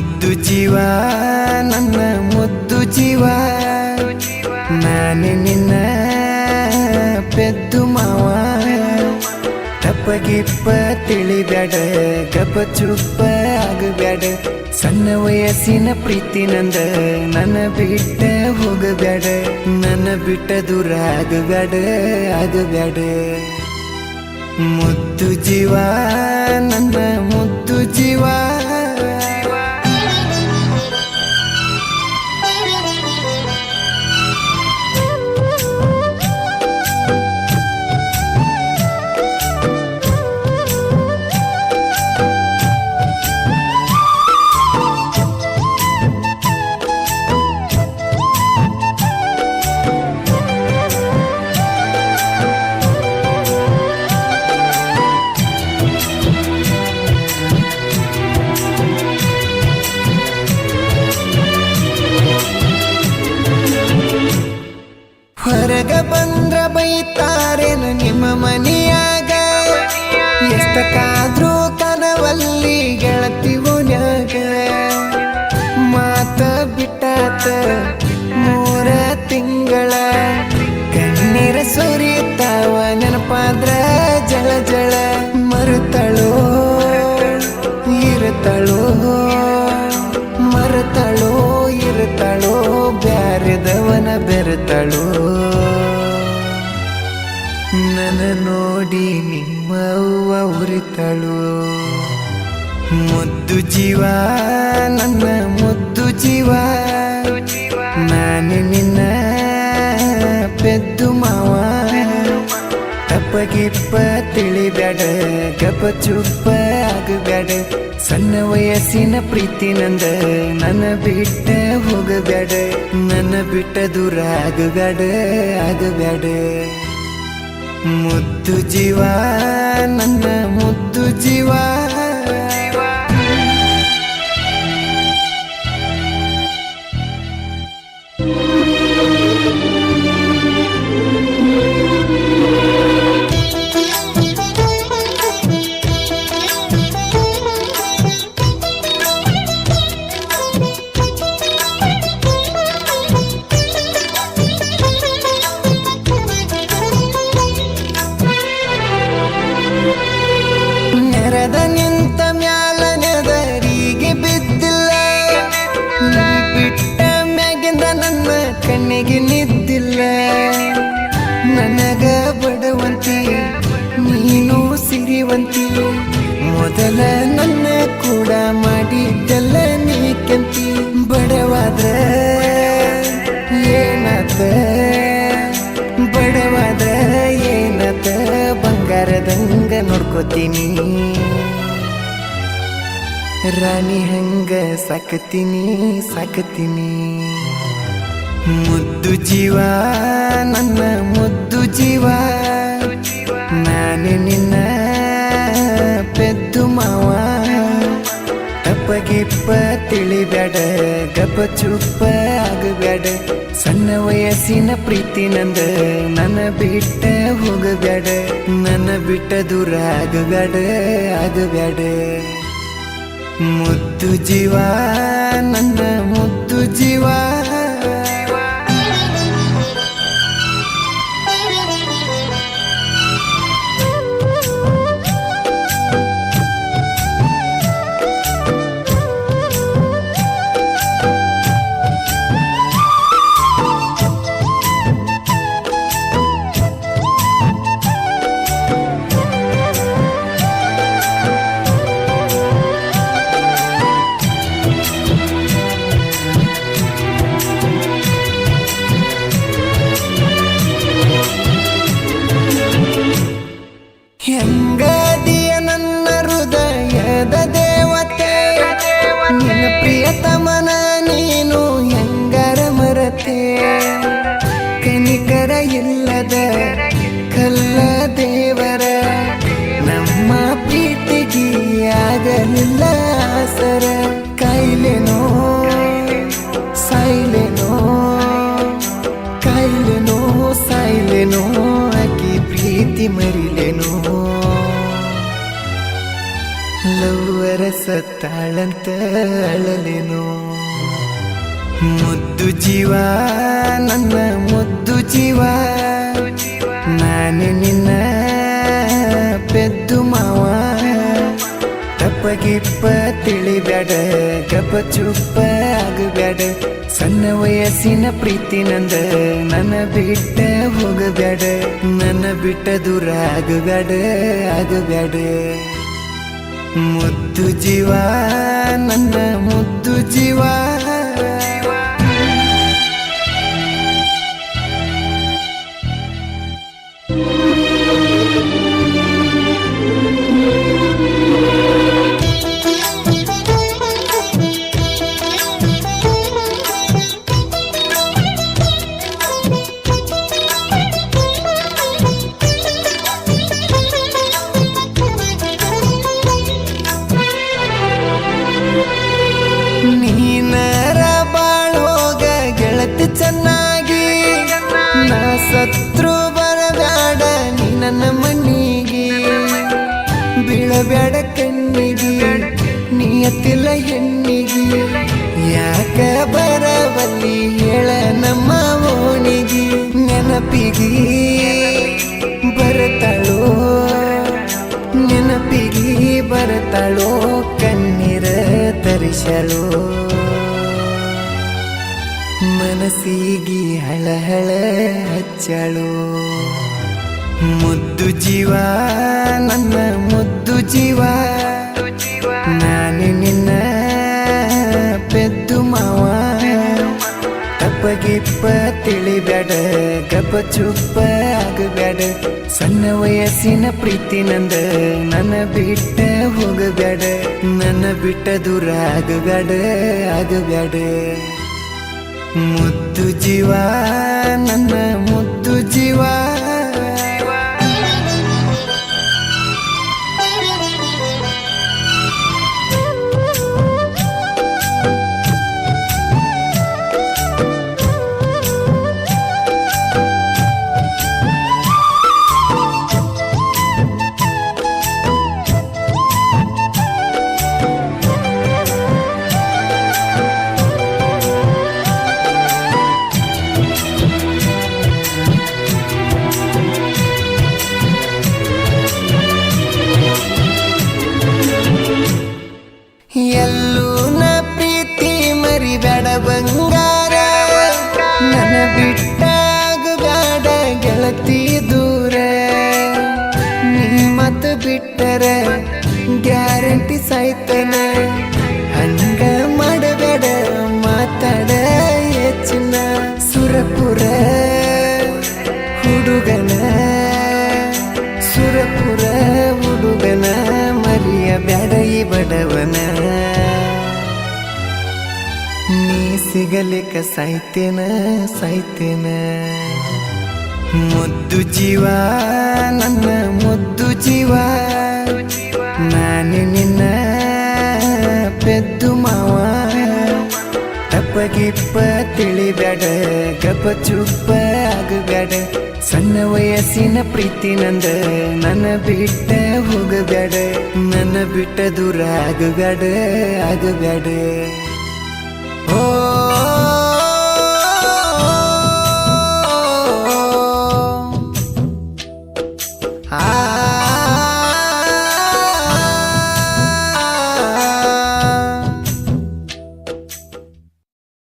ಮುದ್ದು ಜೀವ, ನನ್ನ ಮುದ್ದು ಜೀವ. ನಾನು ನಿನ್ನ ಪೆದ್ದು ಮಾವ. ತಪ್ಪಗಿಪ್ಪ ತಿಳಿಬ್ಯಾಡ, ಗಪ ಚುಪ್ಪ ಆಗಬ್ಯಾಡ. ಸಣ್ಣ ವಯಸ್ಸಿನ ಪ್ರೀತಿ ನಂದ, ನನ್ನ ಬಿಟ್ಟ ಹೋಗಬ್ಯಾಡ. ನನ್ನ ಬಿಟ್ಟ ದೂರ ಆಗಬ್ಯಾಡ ಆಗಬ್ಯಾಡ. ಮುದ್ದು ಜೀವ, ನನ್ನ ಮುದ್ದು ನೋಡಿ ನಿಮ್ಮವ್ವ ಉರಿತಳು ಮುದ್ದು ಜೀವ, ನನ್ನ ಮುದ್ದು ಜೀವ. ನಾನು ನಿನ್ನ ಪೆದ್ದು ಮಾವ. ತಪ್ಪಗಿಪ್ಪ ತಿಳಿಬ್ಯಾಡ, ಗಪ ಚುಪ್ಪ ಆಗಬ್ಯಾಡ. ಸಣ್ಣ ವಯಸ್ಸಿನ ಪ್ರೀತಿ ನಂದ, ನನ್ನ ಬಿಟ್ಟ ಹೋಗಬೇಡ ನನ್ನ ಬಿಟ್ಟ ದೂರ ಆಗಬೇಡ ಆಗಬ್ಯಾಡ. ಮುದ್ದು ಜೀವ ನನ್ನ ಮುದ್ದು ಜೀವ. ಸಿರಿವಂತಿ ಮೊದಲ ನನ್ನ ಕೂಡ ಮಾಡಿದ್ದಲ್ಲ ನೀ ಕೆಂತಿ ಬಡವಾದ್ರೆ ಏನಾತ? ಬಡವಾದ್ರೆ ಏನತ? ಬಂಗಾರದಂಗ ನೋಡ್ಕೋತೀನಿ. ರಾಣಿ ಹಂಗ ಸಾಕತೀನಿ ಸಾಕತೀನಿ. ಮುದ್ದು ಜೀವ, ನನ್ನ ಮುದ್ದು ಜೀವ. ನಾನು ನಿನ್ನ ತಿಳಿಬ್ಯಾಡ ಗಪ ಚುಪ್ಪ ಆಗಬ್ಯಾಡ ಸಣ್ಣ ವಯಸ್ಸಿನ ಪ್ರೀತಿ ನಂದ ನನ್ನ ಬಿಟ್ಟ ಹೋಗಬೇಡ. ನನ್ನ ಬಿಟ್ಟ ದೂರ ಆಗಬೇಡ ಆಗಬೇಡ. ಮುದ್ದು ಜೀವ, ನನ್ನ ಮುದ್ದು ಜೀವ. ಸತ್ತಾಳಂತ ಅಳಲೇನು? ಮುದ್ದು ಜೀವ, ನನ್ನ ಮುದ್ದು ಜೀವ. ನಾನು ನಿನ್ನ ಪೆದ್ದು ಮಾವ. ತಪ್ಪಗಿಪ್ಪ ತಿಳಿಬ್ಯಾಡ, ಗಪ್ಪ ಚುಪ್ಪ ಆಗಬ್ಯಾಡ. ಸಣ್ಣ ವಯಸ್ಸಿನ ಪ್ರೀತಿ ನಂದ, ನನ್ನ ಬಿಟ್ಟ ಹೋಗಬ್ಯಾಡ. ನನ್ನ ಬಿಟ್ಟ ದೂರ ಆಗಬ್ಯಾಡ ಆಗಬ್ಯಾಡ. ಮುದ್ದು ಜೀವ ನನ್ನ ಮುದ್ದು ಜೀವ. ಬೀಳಬ್ಯಾಡ ಕಣ್ಣಿಗೆ, ನಿಯತ್ತಿಲ್ಲ ಹೆಣ್ಣಿಗೆ. ಯಾಕ ಬರವಲ್ಲಿ ಹೇಳ ನಮ್ಮ ಓಣಿಗೆ. ನೆನಪಿಗೆ ಬರತಾಳೋ ನೆನಪಿಗೆ ಬರತಾಳೋ, ಕಣ್ಣೀರ ತರಿಸಲು. ಮನಸ್ಸಿಗೆ ಹಳಹಳ ಹಚ್ಚಳು ಮುದ್ದು ಜೀವ ನನ್ನ ಮುದ್ದು ಜೀವ. ನಾನು ನಿನ್ನ ಪೆದ್ದು ಮಾವ. ತಪ್ಪಗಿಪ್ಪ ತಿಳಿಬ್ಯಾಡ ಗಪ್ಪ ಚುಪ್ಪ ಆಗಬ್ಯಾಡ. ಸಣ್ಣ ವಯಸ್ಸಿನ ಪ್ರೀತಿ ನಂದ ನನ್ನ ಬಿಟ್ಟ ಹೋಗಬ್ಯಾಡ. ನನ್ನ ಬಿಟ್ಟ ದೂರ ಆಗಬ್ಯಾಡ ಆಗಬ್ಯಾಡ. ಮುದ್ದು ಜೀವ, ನನ್ನ ಮುದ್ದು ಜೀವ. ಬಿಟ್ಟರ ಗ್ಯಾರಂಟಿ ಸಾಯ್ತನ ಹಂಗ ಮಾಡಬೇಡ, ಮಾತಾಡ ಹೆಚ್ಚಿನ ಸುರಪುರ ಹುಡುಗನ. ಸುರಪುರ ಹುಡುಗನ ಮರಿಯ ಬ್ಯಾಡ ಈ ಬಡವನ. ನೀ ಸಿಗಲಿಕ್ಕ ಸಾಯ್ತೇನ ಸಾಯ್ತೇನ ಮುದ್ದು ಜೀವ, ನನ್ನ ಮುದ್ದು ಜೀವ. ನಾನು ನಿನ್ನ ಪೆದ್ದು ಮಾವ. ತಪ್ಪಗಿಪ್ಪ ತಿಳಿಬೇಡ ಗಪ ಚುಪ್ಪ ಆಗಬೇಡ ಸಣ್ಣ ವಯಸ್ಸಿನ ಪ್ರೀತಿ ನಂದ, ನನ್ನ ಬಿಟ್ಟ ಹೋಗಬೇಡ ನನ್ನ ಬಿಟ್ಟ ದೂರ ಆಗಬೇಡ ಆಗಬ್ಯಾಡ.